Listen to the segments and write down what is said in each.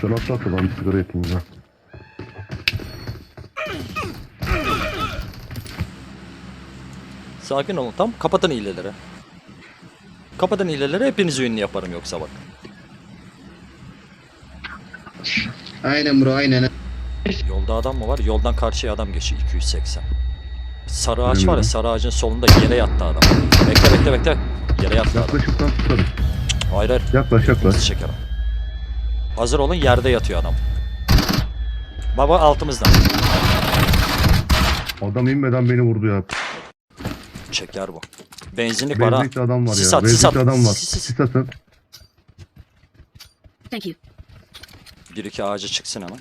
Sen atla atla ben bir sigara yakayım ya. Sakin olun tam kapatın hileleri. Kapatın hileleri hepinizi ünlü yaparım yoksa bak. Aynen bro aynen. Yolda adam mı var? Yoldan karşıya adam geçiyor 280. Sarı ağaç var ya sarı ağacın solunda yere yattı adam. Bekle bekle bekle. Yere yattı adam. Yaklaşıp ben tutarım. Hayır hayır. Yaklaş yaklaş. Hızlı çekerim. Hazır olun yerde yatıyor adam. Baba altımızda. Adam inmeden beni vurdu ya. Çeker bu. Benzinlik var ha. Benzinlikte adam var Sis ya. at, sis Benzinlikte at. adam var. Sis, sis. Sis atın. Thank you. Bir iki ağaca çıksın hemen.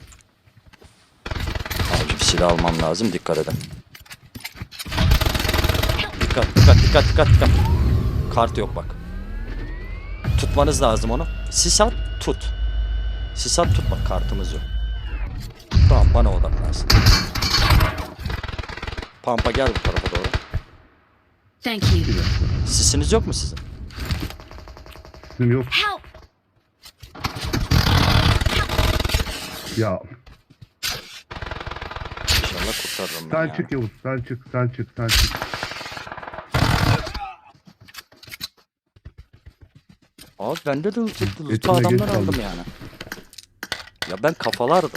Abicim silah almam lazım dikkat edin. Dikkat dikkat dikkat dikkat dikkat. Kart yok bak. Tutmanız lazım onu. Sis at tut. Sis at tutma kartımız yok. Tamam bana odaklansın. Pampa gel bu tarafa doğru. Thank you. Sisiniz yok mu sizin? Sizin yok. Help! Ya İnşallah kurtarırım ben sen ya. çık Yavuz. Sen çık sen çık sen çık. Abi bende de loot Getirme, adamlar geç aldım kaldım. yani. Ya ben kafalardım.